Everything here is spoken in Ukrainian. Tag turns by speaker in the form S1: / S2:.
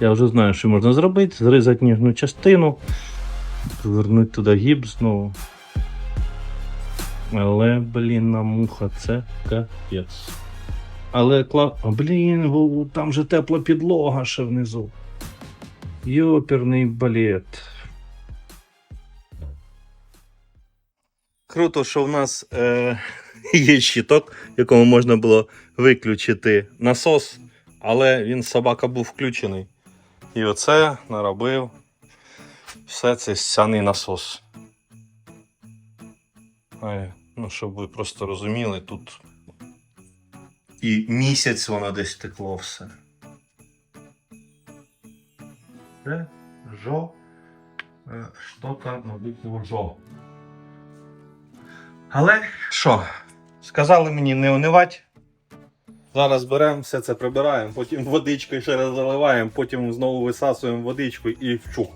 S1: Я вже знаю, що можна зробити. Зрізати ніжну частину, повернути туди гіпс знову. Але, блін, на муха це капець. Але кла... О, блін, там же тепла підлога ще внизу. Йоперний балет. Круто, що в нас е, є щиток, якому можна було виключити насос, але він собака був включений. І оце наробив все це сяний насос. Ну, щоб ви просто розуміли, тут і місяць воно десь текло все. Це жо. е, Що-то, мабуть, жо. Але що? Сказали мені не унивати. Зараз беремо, все це прибираємо, потім водичкою ще раз заливаємо, потім знову висасуємо водичку і вчух.